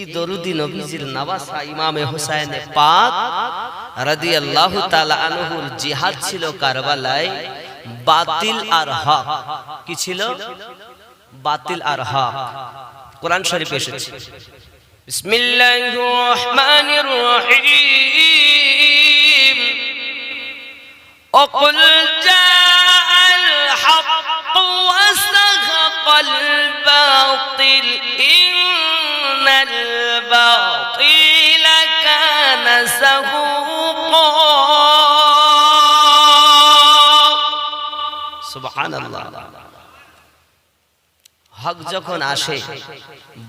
এই দরুদি নবীজির নওয়াসা ইমামে হুসাইনে পাক রাদিয়াল্লাহু তাআলা আনহুর জিহাদ ছিল কারবালায় বাতিল আর হক কি ছিল বাতিল আর হক কোরআন শরীফে এসেছে বিসমিল্লাহির রহমানির রহিম وقل جاء الحق وزهق الباطل إن الباطل كان زهوقا سبحان الله হক যখন আসে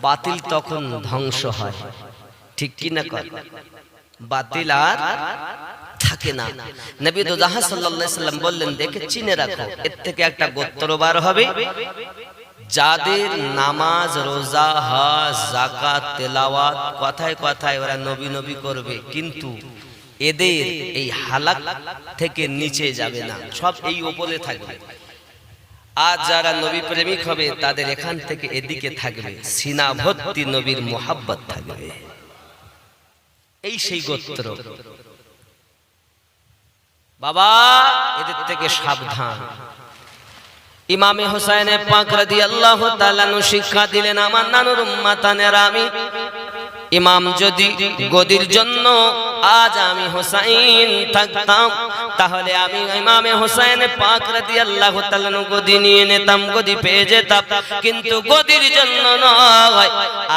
বাতিল তখন ধ্বংস হয় ঠিক কি না কয় বাতিল আর থাকে না নবী তো জাহা সাল্লাল্লাহু আলাইহি সাল্লাম বললেন দেখে চিনে রাখো এর থেকে একটা গোত্র বার হবে যাদের নামাজ, রোজা, হজ জাকাত তেলাওয়াত কথায় কথায় ওরা নবী নবী করবে, কিন্তু এদের এই হালাক থেকে নিচে যাবে না, সব এই উপরে থাকবে। আজ যারা নবী প্রেমিক হবে, তাদের এখান থেকে এদিকে থাকবে সিনা ভর্তি নবীর মোহাব্বত থাকবে। এই সেই গোত্র। বাবা, এদের থেকে সাবধান। ইমামে হোসাইনে পাক রাদিয়াল্লাহু আল্লাহ তালানু শিক্ষা দিলেন, আমার নানুর উম্মাতানের আমি। ইমাম যদি গদির জন্য আজ আমি হোসাইন থাকতাম, তাহলে আমি ইমামে হোসাইন পাক রাদিয়াল্লাহু তাআলা নু গদি নিয়ে নিতাম, গদি পেয়ে যেতাম। কিন্তু গদির জন্য নয়,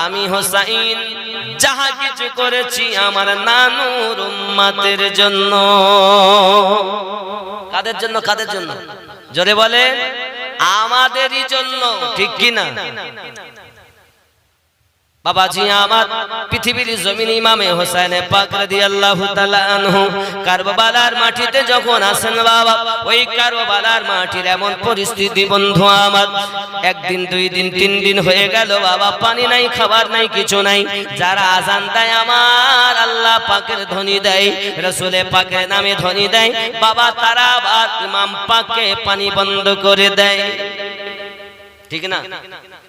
আমি হোসাইন যাহা কিছু করেছি আমার নানুর উম্মাতের জন্য। কাদের জন্য কাদের জন্য? জোরে বলেন। আমাদেরই জন্য ঠিক কি না বাবাজি আমার পৃথিবীর জমিন ইমামে হোসেনে পাক রাদিয়াল্লাহু তাআলা আনহু। কারবালার মাটিতে যখন আসেন বাবা ওই কারবালার মাটির এমন পরিস্থিতি বন্ধু আমার। একদিন দুই দিন তিন দিন হয়ে গেল বাবা পানি নাই খাবার নাই কিছু নাই। যারা আজান দেয় আমার আল্লাহ পাকের ধ্বনি দেয় রসুলে পাকের নামে ধ্বনি দেয়। বাবা তারা আবার ইমাম পাককে পানি বন্ধ করে দেয়। ঠিক না?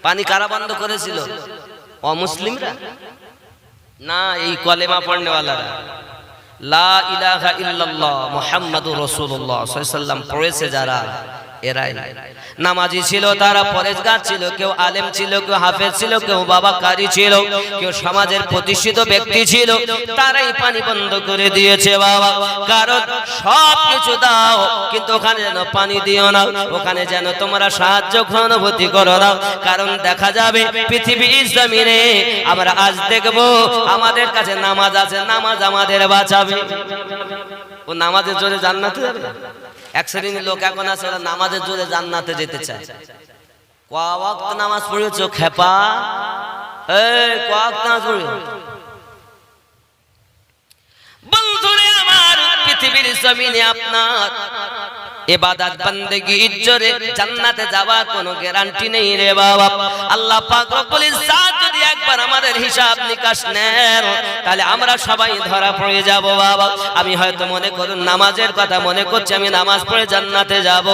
পানি কারা বন্ধ করেছিল? অমুসলিমরা? না, এই কলেমা পড়নেওয়ালারা। লা ইলাহা ইল্লাল্লাহ, মুহাম্মাদুর রাসূলুল্লাহ, সাল্লাল্লাহু আলাইহি ওয়াসাল্লাম পড়েছে যারা। এরাই। নামাজি ছিল, তারা পরেজগার ছিল, কেউ আলেম ছিল, কেউ হাফেজ ছিল, কেউ বাবা কারি ছিল, কেউ সমাজের প্রতিষ্ঠিত ব্যক্তি ছিল, তারাই পানি বন্ধ করে দিয়েছে বাবা। কারণ সব কিছু দাও, কিন্তু ওখানে যেন পানি দিও না, ওখানে যেন তোমরা সাহায্য অনুভূতি করো না। কারণ দেখা যাবে, পৃথিবীর জমিনে আমরা আজ দেখব, আমাদের কাছে নামাজ আছে, নামাজ আমাদের বাঁচাবে। ও নামাজের জোরে জান্নাতে যাবে? এক শ্রেণির লোক এখন আছে ওরা নামাজের জোরে জান্নাতে যেতে চায়। নামাজ পড়েছো খেপা জান্নাতে যাওয়ার কোনো গ্যারান্টি নেই রে বাবা। আল্লাহ পাক একবার আমাদের হিসাব নিকাশ নেন, তাহলে আমরা সবাই ধরা পড়ে যাব বাবা। আমি হয়তো মনে করুন নামাজের কথা মনে করছি, আমি নামাজ পড়ে জান্নাতে যাব।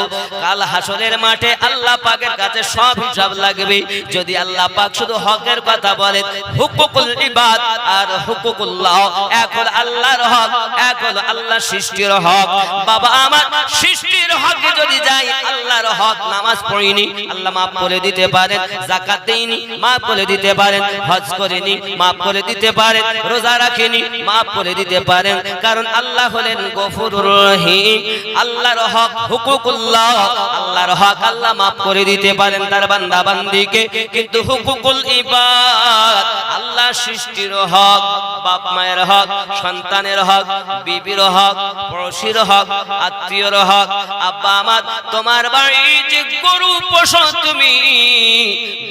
কাল হাসরের মাঠে আল্লাহ পাকের কাছে সব হিসাব লাগবে। যদি আল্লাহ পাক শুধু হকের কথা বলেন, হুকুকুল ইবাদ আর হুকুকুল্লাহ। এক হল আল্লাহর হক, এক হল আল্লাহ সৃষ্টির হক। বাবা, আমার সৃষ্টির হকে যদি যাই, আল্লাহর হক নামাজ পড়িনি, আল্লাহ মাফ করে দিতে পারেন যাকাত দেইনি, মাফ করে দিতে পারেন। হজ করিনি, মাফ করে দিতে পারেন, রোজা রাখিনি, মাফ করে দিতে পারেন। কারণ আল্লাহ হলেন গফুরুর রহিম। আল্লাহর হক হুকুকুল্লাহ। আল্লাহর হক আল্লাহ মাফ করে দিতে পারেন তার বান্দা বান্দিকে কিন্তু হুকুকুল ইবাদ আল্লাহ সৃষ্টির হক, বাপ মায়ের হক, সন্তানের হক, বিবির হক, পড়শির হক, আত্মীয়র হক। আব্বা আমার তোমার বাড়ি যে গরু পোষো তুমি,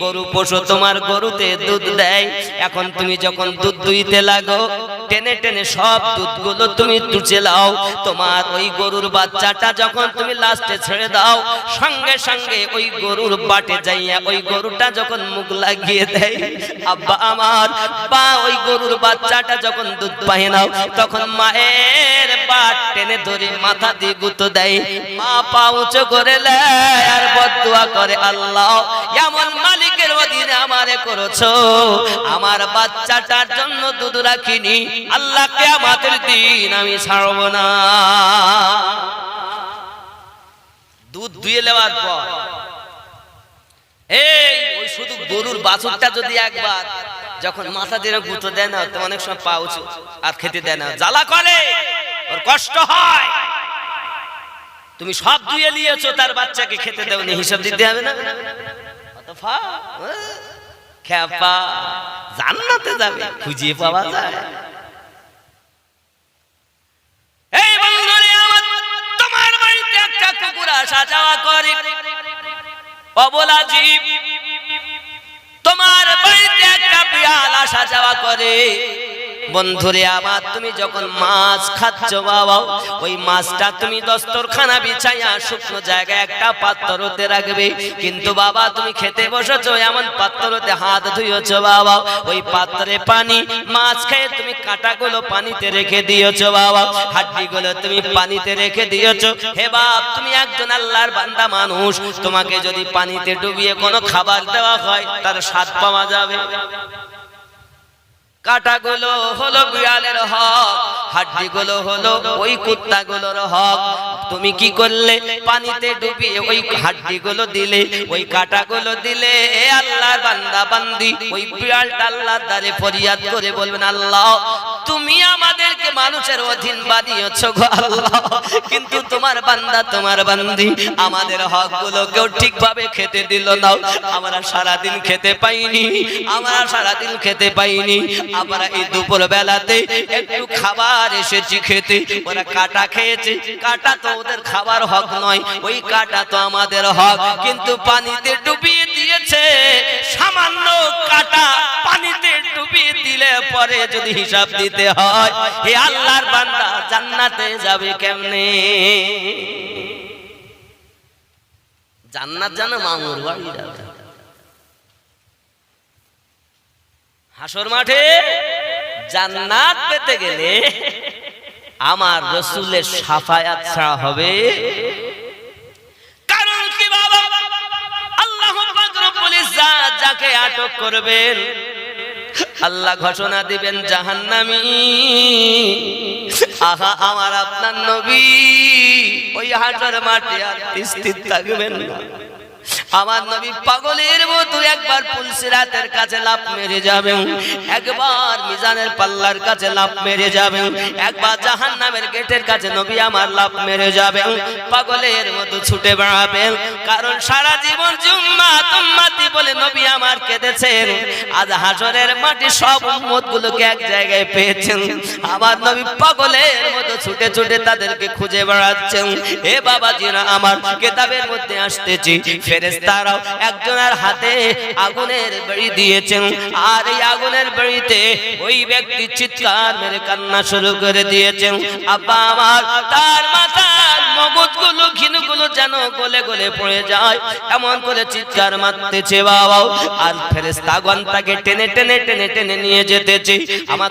গরু পোষো তোমার গরুতে দুধ দেয়। এখন তুমি যখন দুধ দুইতে লাগো, টেনে টেনে সব দুধগুলো তুমি তুচে লাও তোমার ওই গরুর বাচ্চাটা যখন তুমি লাস্টে ছেড়ে দাও, সঙ্গে সঙ্গে ওই গরুর বাটে যাইয়া ওই গরুটা যখন মুখ লাগিয়ে দেয়, আব্বা আমার, বা ওই গরুর বাচ্চাটা যখন দুধ পাহে নাও, তখন মায়ের বাট টেনে ধরে মাথা দিয়ে গুতো দেয়। মা পা উঁচু করে লেয় আর বদুয়া করে আল্লাহ। এমন মালিকের অধীনে আমারে করেছ? আমার বাচ্চাটার জন্য দুধ রাখিনি। আল্লাহ কিয়ামতের দিন আমি ছাড়ব না। দুধ নেওয়ার পর। এই শুধু গরুর বাছুরটা যদি একবার যখন মাথা দিয়ে গুঁতো দেয় না, তো অনেক সময় পা উঁচু আর খেতে দেয় না। জ্বালা করে, ওর কষ্ট হয়। তুমি সব ধুয়ে নিয়েছো, তার বাচ্চাকে খেতে দেওনি, হিসাব দিতে হবে না। জান্নাতে যাবে, খুঁজে পাওয়া যায়। তোমার কুকুর আসা যাওয়া করে। অবলা জীব, তোমার বাড়িতে একটা বিড়াল আসা যাওয়া করে। বন্ধুরে আমার, তুমি যখন মাছ খাচ্ছ বাবা, ওই মাছটা তুমি দস্তরখানা বিছাইয়া শুকনো জায়গায় একটা পাত্রতে রাখবে। কিন্তু বাবা, তুমি খেতে বসেছো, এমন পাত্রতে হাত ধুয়েছো বাবা। ওই পাত্রে পানি, মাছ খেয়ে তুমি কাঁটাগুলো পানিতে রেখে দিয়েছ বাবা। হাড্ডিগুলো তুমি পানিতে রেখে দিয়েছ। হে বাপ, তুমি একজন আল্লাহর বান্দা মানুষ। তোমাকে যদি পানিতে ডুবিয়ে কোনো খাবার দেওয়া হয়, তার স্বাদ পাওয়া যাবে। কাটাগুলো হলো বিড়ালের হক, হাড্ডিগুলো হলো ওই কুত্তাগুলোর হক। তুমি কি করলে? পানিতে ডুবিয়ে ওই হাড্ডিগুলো দিলে, ওই কাটাগুলো দিলে এ আল্লাহর বান্দা বান্দি। ওই বিড়ালটা আল্লাহর দ্বারে ফরিয়াদ করে বলবেন, আল্লাহ, তুমি আমাদেরকে মানুষের অধীন বানিয়েছো গো আল্লাহ। কিন্তু তোমার বান্দা তোমার বান্দি। আমাদের হকগুলো কেউ ঠিকভাবে খেতে দিল না। আমরা সারাদিন খেতে পাইনি, আমরা সারাদিন খেতে পাইনি। আমরা এই দুপুর বেলাতে একটু খাবার এসেছি খেতে। ওরা কাটা খেয়েছে। কাটা তো ওদের খাবার হক নয়। ওই কাটা তো আমাদের হক। কিন্তু পানিতে ডুবিয়ে দিয়েছে। সামান্য কাটা পানিতে ডুবিয়ে দিলে পরে যদি হিসাব দিতে হয়, হে আল্লাহর বান্দা, জান্নাতে যাবে কেমনে? জান্নাত জানো মামুর বাড়ি হাসর মাঠে জান্নাত পেতে গেলে আমার রসুলের সাফায়াত ছাড়া হবে? কারণ কি বাবা? আল্লাহ যাকে আটক করবেন, আল্লাহ ঘোষণা দিবেন জাহান্নামী। আহা, আমার আপনার নবী, ওই হাজার মাঠে আর স্থির থাকবেন না। আমার নবী পাগলের মতো একবার পুলসিরাতের কাছে লাভ মেরে যাবেন একবার মিজানের পাল্লার কাছে লাভ মেরে যাবেন একবার জাহান্নামের গেটের কাছে নবী আমার লাভ মেরে যাবেন পাগলের মতো ছুটে বেড়াবেন কারণ সারা জীবন জুম্মা তুম্মাতি বলে নবী আমার কেঁদেছেন। আজ হাসরের মাটি সব উম্মত গুলোকে এক জায়গায় পেয়েছেন। আমার নবী পাগলের মতো ছুটে ছুটে তাদেরকে খুঁজে বেড়াচ্ছেন। এ বাবাজিরা, আমার কেতাবের মধ্যে আসতেছি। ফেরেস্তারাও একজনের হাতে আগুনের বাড়ি দিয়েছেন। আর এই আগুনের বাড়িতে ওই ব্যক্তি চিৎকার মেরে কান্না শুরু করে দিয়েছেন। আব্বা আমার, তার মাথার টেনে টেনে টেনে টেনে নিয়ে যেতেছে। আমার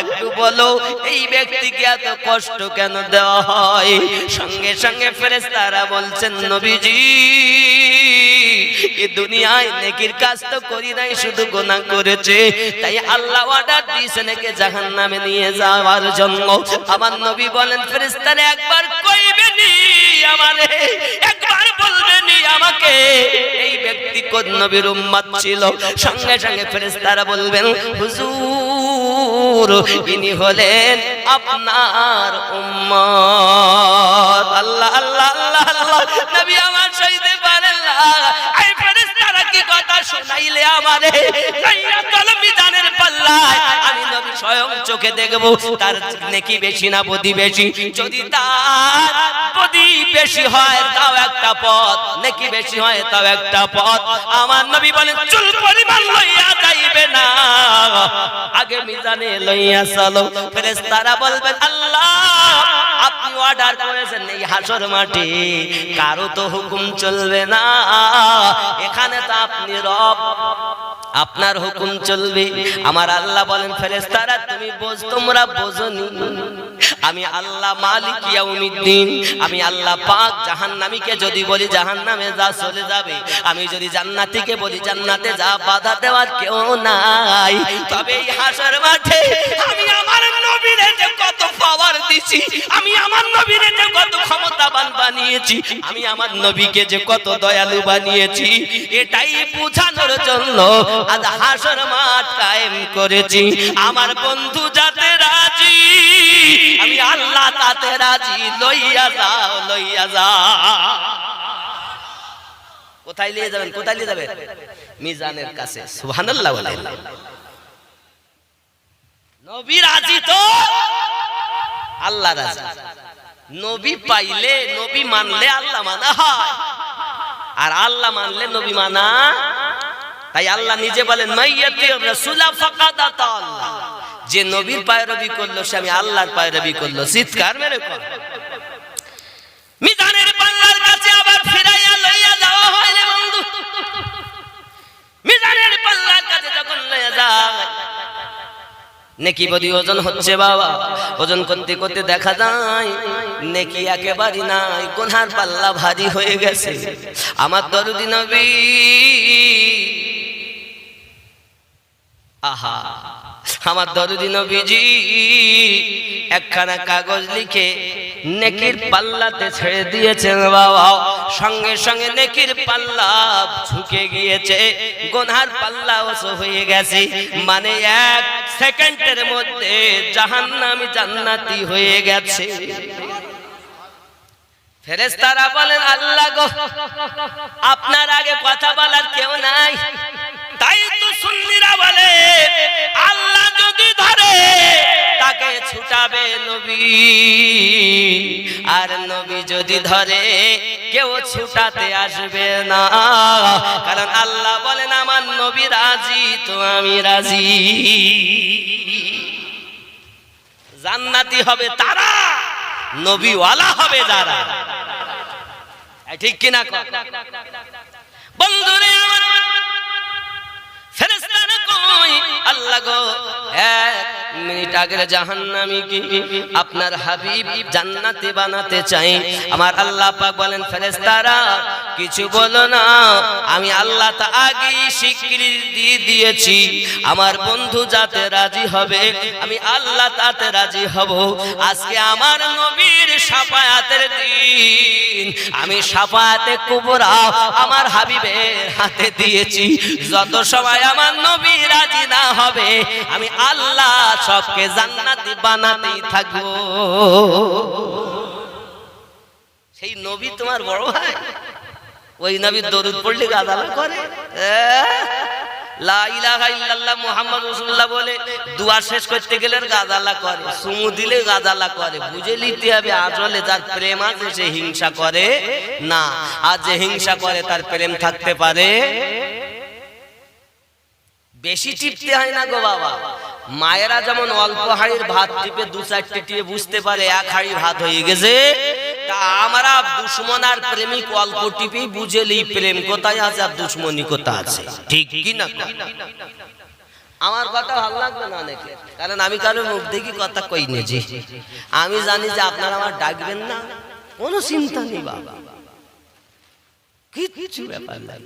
একটু বলো, এই ব্যক্তিকে এত কষ্ট কেন দেওয়া হয়? সঙ্গে সঙ্গে ফেরেস্তারা বলছেন, নবীজি, এ দুনিয়ায় নেকির কাজ তো করি নাই, শুধু গোনা করেছে। তাই আল্লাহ অর্ডার দিয়েছেন একে জাহান নামে নিয়ে যাওয়ার জন্য। আমার নবী বলেন ফেরেস্তারা একবার কইবেনি আমারে, একবার বলবেনি আমাকে। এই ব্যক্তি কোন নবীর উম্মত ছিল? সঙ্গে সঙ্গে ফেরেশতারা বলবেন, হুজুর, ইনি হলেন আপনার উম্মত। আল্লাহ আল্লাহ আল্লাহ আল্লাহ, নবী আমার সইতে পারেন না চোখে দেখব, তার বেশি না বদি বেশি। যদি তার বদি বেশি হয়, তাও একটা পথ। নেকি বেশি হয়, তাও একটা পথ। আমার নবী বলেন, চুল পরিমাণ লইয়া যাইবে না। আগে মিজানে লইয়া চলো। ফেরেশতারা বলবেন, আল্লাহ, আপনি অর্ডার করেছেন এই হাসর মাটি। কারও তো হুকুম চলবে না। এখানে তো আপনি রব। আপনার হুকুম চলবে। আমার আল্লাহ বলেন ফেরেস্তারা তুমি বোঝ, তোমরা বোঝনি। আমি আল্লাহ মালিক ইয়াউমিদ্দিন। আমি আল্লাহ পাক জাহান্নামীকে যদি বলি জাহান্নামে যা চলে যাবে, আমি যদি জান্নাতীকে বলি জান্নাতে যা বাধা দেওয়ার কেউ নাই। তবে এই হাসর মাঠে আমি আমার নবীরে যে কত পাওয়ার দিছি, আমি আমার নবীরে যে কত ক্ষমতাবান বানিয়েছি, আমি আমার নবীকে যে কত দয়ালু বানিয়েছি, এটাই বোঝানোর জন্য আজ হাসর মাঠ কায়েম করেছি। আমার বন্ধু যাতে রাজি, আমি আল্লাহ তাতে রাজি, লইয়া যাও লইয়া যাও কোথায় নিয়ে যাবেন, কোথায় নিয়ে যাবেন? মিজানের কাছে, সুবহানাল্লাহ বলেন নবী রাজি তো? আল্লাহ রাজি। নবী পাইলে নবী মানলে আল্লাহ মানা হয়। আর আল্লাহ মানলে নবী মানা তাই আল্লাহ নিজে বলেন যে নবীর পায়রবি করল, সে আমি আল্লাহর পায়রবি করল। চিৎকার মেরে মিজানের পাল্লার কাছে নেকি বদি ওজন হচ্ছে বাবা, ওজন করতে করতে দেখা যায়, নেকি একেবারে নাই গুনহার পাল্লা ভারী হয়ে গেছে। আমার দরদি নবী আহা। আমার দরদি নবীজি একখানা কাগজ লিখে নেকির পাল্লাতে ছেড়ে দিয়েছেন বাবা। সঙ্গে সঙ্গে নেকির পাল্লা ঝুঁকে গিয়েছে। গোনার পাল্লা ওসো হয়ে গেছে। মানে এক সেকেন্ডের মধ্যে জাহান্নামী জান্নাতি হয়ে গেছে। ফেরেস্তারা বলেন, আল্লাহ গো, আপনার আগে কথা বলার কেউ নাই। তাই তো সুন্নিরা বলে, আল্লাহ যদি ধরে, তাকে ছুটাবে নবী। আর নবী যদি ধরে, কেউ ছুটাতে আসবে না। কারণ আল্লাহ বলেন, আমার নবী রাজি, তো আমি রাজি। জান্নাতি হবে তারা, নবীওয়ালা হবে যারা। ঠিক কিনা? বন্ধুরে আমার আল্লাহ গো মিনিট আগের জাহান্নামী কি আপনার হাবিব জান্নাতে বানাতে চাই? আমার আল্লাহ পাক বলেন, ফেরেশতারা, কিছু বলো না, আমি আল্লাহ তা আগেই স্বীকৃতি দিয়ে দিয়েছি। আমার বন্ধু যাতে রাজি হবে, আমি আল্লাহ তাতে রাজি হব। আজকে আমার নবীর সাফায়াতের দিন। আমি সাফায়াতে কুবরা আমার হাবিবের হাতে দিয়েছি। যত সময় আমার নবী রাজি না হবে, আমি আল্লাহ সবকে জান্নাতি বানাতেই থাকব। সেই নবী তোমার বড় ভাই? ওই নবীর দরুদ পড়লে করে? মুহাম্মদ বলে শেষ করতে গেলে করে দিলে করে। বুঝে হবে প্রেম আছে সে হিংসা করে না। আর যে হিংসা করে, তার প্রেম থাকতে পারে বেশি টিপতে হয় না গো বাবা। মায়েরা যেমন অল্প হাড়ির ভাত টিপে দু চারটে টিপে বুঝতে পারে এক হাড়ির ভাত হয়ে গেছে। তা আমরা দুশ্মন আর প্রেমিক অল্প টিপেই বুঝেলি প্রেম কোথায় আছে আর দুশ্মনী কোথায় আছে? ঠিক কি না? আমার কথা ভালো লাগবে না অনেকে? কারণ আমি কারও মুখ দেখি কথা কই জি আমি জানি যে আপনারা আমার ডাকবেন না। কোনো চিন্তা নেই বাবা। কিচ্ছু ব্যাপার নাই।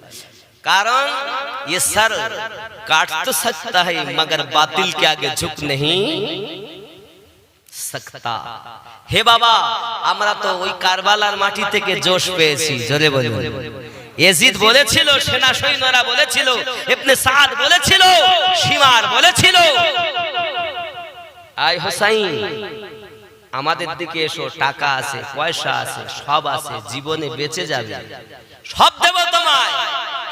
कारण ये सर काट तो सकता है मगर बातिल के आगे झुक नहीं सकता হে বাবা আমরা তো ওই কারবালার মাটি থেকে জোশ পেয়েছি জোরে বলি এজিদ বলেছিল সেনা সৈন্যরা বলেছিল ইবনে সাদ বলেছিল সীমার বলেছিল আই হোসাইন আমাদের দিকে এসো টাকা আছে পয়সা আছে সব আছে জীবনে বেঁচে যাবে সব দেব তোমায়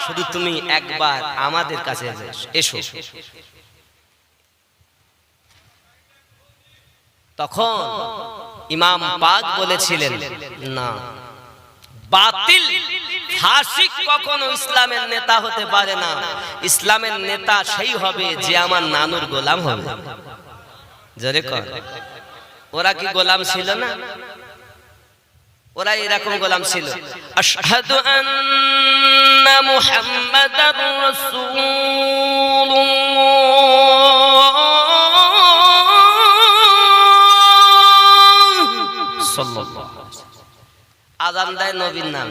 শুধু তুমি একবার আমাদের কাছে এসো। তখন ইমাম পাক বলেছিলেন, না, বাতিল, ফাসিক কখনো ইসলামের নেতা হতে পারে না। ইসলামের নেতা সেই হবে যে আমার নানুর গোলাম হবে। জোরে কর। ওরা কি গোলাম ছিল না? ওরা এরকম গোলাম ছিল। আদান দেয় নবীর নাম।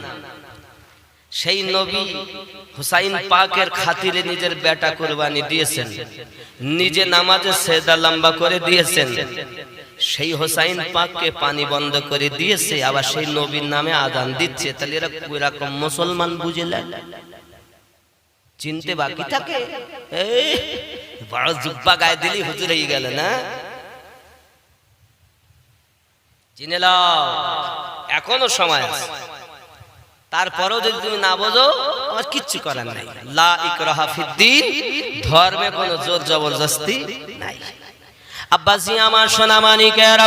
সেই নবী হুসাইন পাকের খাতিরে নিজের বেটা কোরবানি দিয়েছেন। নিজে নামাজে সেদা লম্বা করে দিয়েছেন। সেই হোসাইন পাককে পানি বন্ধ করে দিয়েছে, আবার সেই নবীর নামে আদান দিচ্ছে। তাহলে এরা এরকম মুসলমান বুঝলেন চিনতে বাকি থাকে? বড় জুব্বা গায়ে দিলি হুজুর হয়ে গেল না? চিনে এখনও সময় আছে। তারপরেও যদি তুমি না বোঝো, আমার কিচ্ছু করার নাই। লা ইকরাহা ফিদ্দিন ধর্মে কোনো জোর জবরদস্তি নাই। আব্বাসি, আমার সোনা মানিকের,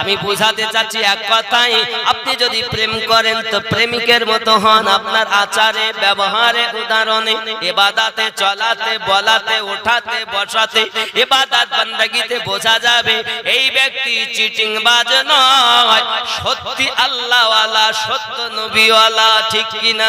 আমি বুঝাতে চাচ্ছি এক কথাই, আপনি যদি প্রেম করেন তো প্রেমিকের মতো হন আপনার আচারে, ব্যবহারে, উদাহরণে, এবাদাতে, চলাতে, বলাতে ওঠাতে বসাতে, এবাদাত বান্দাগিতে বোঝা যাবে, এই ব্যক্তি চিটিং বাজ নয়, সত্যি আল্লাহওয়ালা, সত্য নবীওয়ালা, ঠিক কিনা?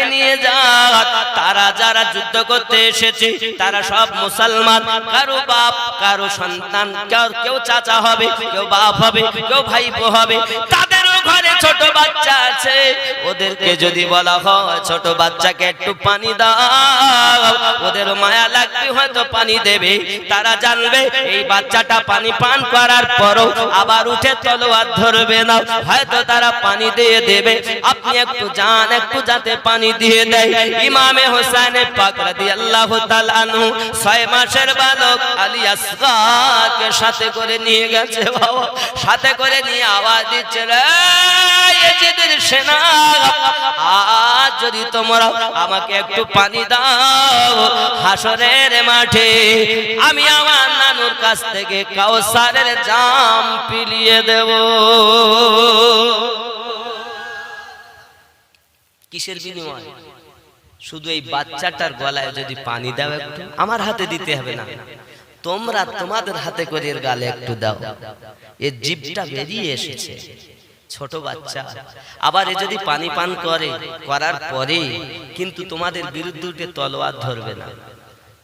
নিয়ে যা। তারা যারা যুদ্ধ করতে এসেছে, তারা সব মুসলমান। কারও বাপ, কারও সন্তান কেউ- চাচা হবে, কেউ বাপ হবে, কেউ ভাইপো হবে। তাদেরও ঘরে ছোট বাচ্চা আছে, ওদেরকে যদি বলা হয় ছোট বাচ্চাকে একটু পানি দাও। ওদের মায়া লাগবে, হয়তো পানি দেবে। তারা জানবে, এই বাচ্চাটা পানি পান করার পরও আবার উঠে তলোয়ার ধরবে না। হয়তো তারা পানি দিয়ে দেবে। আপনি একটু যান, একটু যাতে পানি দিয়ে দেয়। ইমামে হোসেন পাক রাদিয়াল্লাহু তাআলা আনহু ছয় মাসের বালক আলী আসগারকে সাথে করে নিয়ে গেছে। বাবা, সাথে করে নিয়ে আওয়াজ দিচ্ছে, রে এজিদের সেনা, আজ যদি তোমরা আমাকে একটু পানি দাও হাসরের মাঠে, আমি আমার নানুর কাছ থেকে কাউসারের জাম পিলিয়ে দেব। কিসের বিনিময়? শুধু এই বাচ্চাটার গলায় যদি পানি দাও একটু, আমার হাতে দিতে হবে না। তোমরা তোমাদের হাতে করে এর গালে একটু দাও। এর জিভটা বেরিয়ে এসেছে। ছোট বাচ্চা। আবার এ যদি পানি পান করে করার পরে কিন্তু তোমাদের বিরুদ্ধে উঠে তলোয়ার ধরবে না।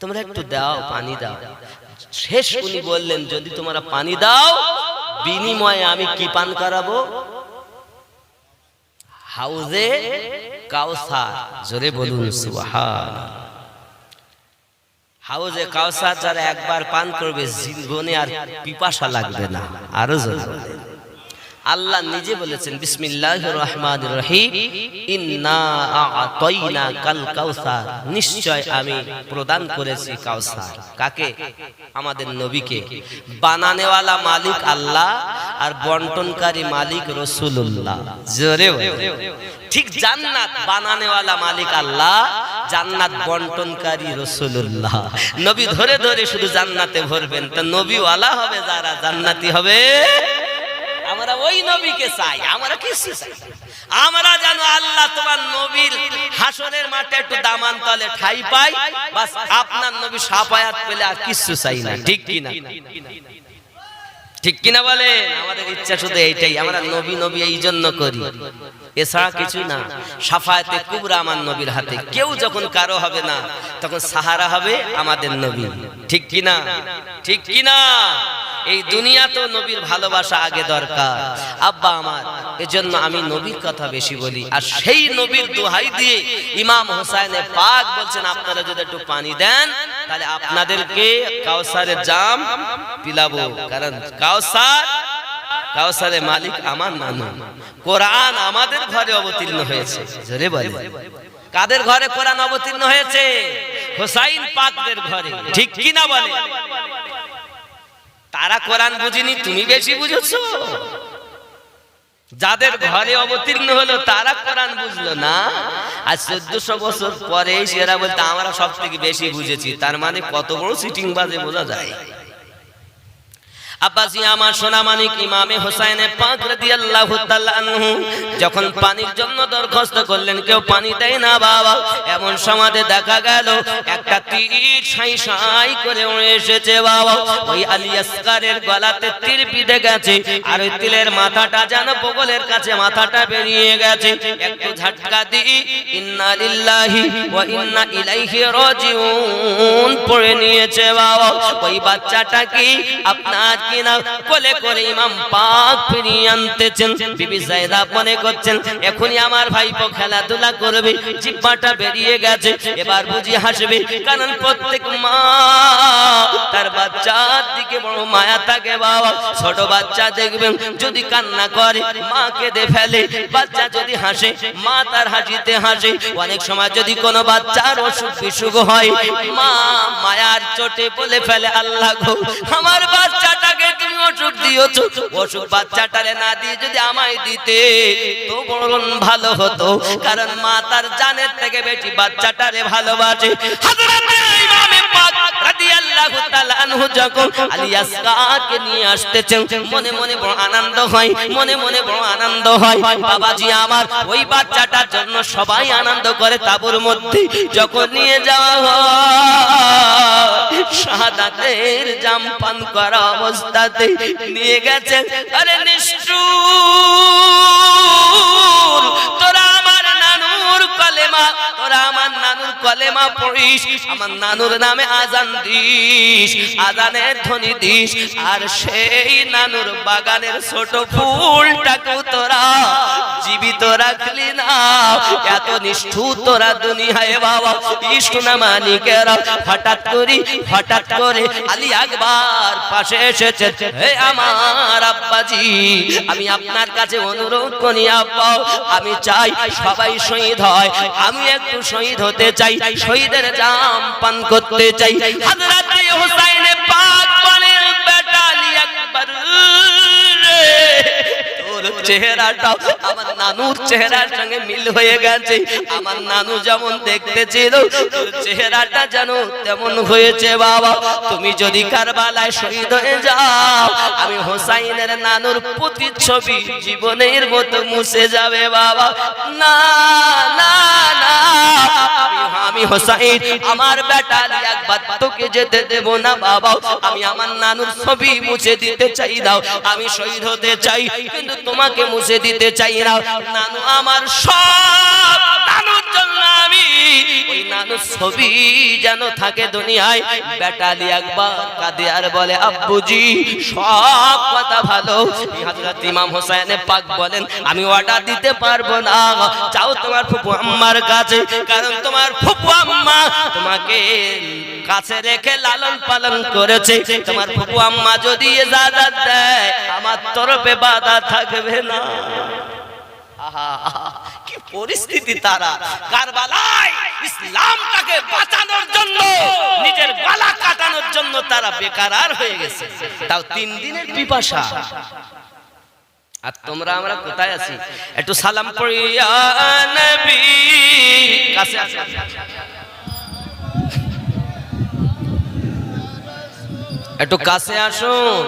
তোমরা একটু দাও পানি দাও। শেষ উনি বললেন যদি তোমরা পানি দাও বিনিময়ে আমি কি পান করাবো? হাউজে কাউসার জোরে বলুন সুবহান হাউজে কাউসার যারা একবার পান করবে জীবনে আর পিপাসা লাগবে না। আরও জোরে। আল্লাহ নিজে বলেছেন, বিসমিল্লাহির রহমানির রহিম, ইন্না কাল কাউসার। নিশ্চয় আমি প্রদান করেছি কাউসার। কাকে? আমাদের নবীকে। বানানেওয়ালা মালিক আল্লাহ আর বন্টনকারী মালিক রসুল্লাহ জোরে। ঠিক জান্নাত বানানেওয়ালা মালিক আল্লাহ, জান্নাত বন্টনকারী রসুল্লাহ নবী ধরে ধরে শুধু জান্নাতে ভরবেন। তা নবীওয়ালা হবে যারা জান্নাতি হবে? আমরা ওই নবীকে চাই, আমরা কিছু চাই। আমরা জানো আল্লাহ তোমার নবীর হাসনের মাঠে একটু দামান তলে ঠাই পাই, বাস আপনার নবী সাফায়াত পেলে আর কিছু চাই না, ঠিক কি না? ঠিক কিনা বলে আমাদের ইচ্ছা শুধু এইটাই, আমরা নবী নবী এই জন্য করি। এছাড়া কিছু না। সাফায়াতে কুবরা আমার নবীর হাতে। কেউ যখন কারও হবে না তখন সাহারা হবে আমাদের নবী। ঠিক কিনা? ঠিক কিনা? এই দুনিয়া তো নবীর ভালোবাসা আগে দরকার। আব্বা আমার এজন্য আমি নবীর কথা বেশি বলি। আর সেই নবীর দোহাই দিয়ে ইমাম হোসাইনে পাক বলছেন আপনারা যদি একটু পানি দেন তাহলে আপনাদেরকে কাউসারের জাম পিলাবো। কারণ কাউসার কাউসারের মালিক আমার নানু। কোরআন আমাদের ঘরে অবতীর্ণ হয়েছে। জোরে বলে কাদের ঘরে কোরআন অবতীর্ণ হয়েছে? হোসাইন পাকদের ঘরে। ঠিক কি না বলে তারা কোরআন বুঝিনি, তুমি বেশি বুঝেছ। যাদের ঘরে অবতীর্ণ হলো, তারা কোরআন বুঝলো না। আর চোদ্দশো বছর পরে এসে এরা বলতে, আমরা সব থেকে বেশি বুঝেছি। তার মানে কত বড় সিটিং বাজে বোঝা যায়। আব্বাসি আমার সোনামানিক ইমামে হোসাইনে পাক রাদিয়াল্লাহু তাআলা যখন পানির জন্য দরখাস্ত করলেন, কেউ পানি দেয় না বাবা। এমন সমাজে দেখা গেল, একটা তীর সাই সাই করে এসেছে বাবা। ওই আলী আসকারের গলাতে তীর বিঁধে গেছে, আর ওই তিলের মাথাটা যেন বগলের কাছে মাথাটা বেরিয়ে গেছে। একটু ঝটকা দিই, ইন্না লিল্লাহি ওয়া ইন্না ইলাইহি রাজিউন পড়ে নিয়েছে বাবা। ওই বাচ্চাটা কি আপনার কিনা? কোলে করে ইমাম পাক ফিরিয়ে আনতেছেন। বিবি মনে করছেন, এখনই আমার ভাইপো খেলাধুলা করবে, জিব্বাটা বেরিয়ে গেছে, এবার বুঝি হাসবে। কারণ প্রত্যেক মা তার বাচ্চার দিকে বড় মায়া থাকে বাবা। ছোট বাচ্চা দেখবেন, যদি কান্না করে, মা কেঁদে ফেলে। বাচ্চা যদি হাসে, মা তার হাসিতে হাসে। অনেক সময় যদি কোনো বাচ্চার অসুখ বিসুখ হয়, মা মায়ার চোটে বলে ফেলে, আল্লাহ আমার তুমি অসুখ দিয়েছ? অসুখ বাচ্চাটারে না দিয়ে যদি আমায় দিতে, তো বড় ভালো হতো। কারণ মা তার জানের থেকে বেশি বাচ্চাটারে ভালোবাসে। পাক রাদিয়াল্লাহু তাআলা আনহু যখন আলী নিয়ে আসতেছেন, মনে মনে বড় আনন্দ হয়, মনে মনে বড় আনন্দ হয়। বাবাজি আমার, ওই বাচ্চাটার জন্য সবাই আনন্দ করে তাবুর মধ্যে। যখন নিয়ে যাওয়া হয়, শাহাদাতের জাম পান করা অবস্থাতে নিয়ে গেছেন। আরে নিষ্ঠুর, তোরা আমার নানুর কলেমা, তোরা আমার কলেমা পড়িস, আমার নানুর নামে আজান দিস, আজানের ধ্বনি দিস, আর সেই নানুর বাগানের ছোট ফুলটাকেও তোরা জীবিত রাখলি না। এত নিষ্ঠুর তোরা দুনিয়ায় বাবা ইসুনা মানিকেরা হঠাৎ করি, হঠাৎ করে আলী আকবার পাশে এসেছে, হে আমার আব্বাজি, আমি আপনার কাছে অনুরোধ করি, আব্বা, আমি চাই সবাই শহীদ হয়, আমি একটু শহীদ হতে চাই। শহীদের জাম পান করতে চাই। হযরত হুসাইনে পাক বলেন বেটা আলী আকবর তোর চেহারাটা আমার নানুর চেহারার সঙ্গে মিল হয়ে গেছে। আমার নানু যেমন দেখতে ছিল চেহারাটা যেন তেমন হয়েছে বাবা। তুমি যদি কারবালায় শহীদ হয়ে যাও, আমি হোসাইনের নানুর প্রতিচ্ছবি জীবনের মতো মুছে যাবে বাবা। না না না, আমি হোসাইন, আমার বেটা একবার তোকে যেতে দেব না বাবা। আমি আমার নানুর ছবি মুছে দিতে চাই দাও। আমি শহীদ হতে চাই, কিন্তু তোমাকে মুছে দিতে চাই না। নানু আমার সব নানুর জন্য আমি ওই নানুর ছবি যেন থাকে দুনিয়ায়। বেটালি একবার কাঁদে আর বলে, আব্বুজি, সব কথা ভালো। এই হযরত ইমাম হোসেন পাক বলেন, আমি অর্ডার দিতে পারব না। চাও তোমার ফুপু আম্মার কাছে, কারণ তোমার ফুপু আম্মা তোমাকে কাছে রেখে লালন পালন করেছে। তোমার ফুপু আম্মা যদি ইজাজত দেয়, আমার তরফে বাধা থাকবে না। কি পরিস্থিতি তারা। কারবালায় ইসলামটাকে বাঁচানোর জন্য, নিজের গলা কাটানোর জন্য তারা বেকারার হয়ে গেছে। তাও তিন দিনের পিপাসা। আর তোমরা আমরা কোথায় আছি? একটু সালাম পড়ি ইয়া নবী। কাছে আছে একটু কাছে আসুন।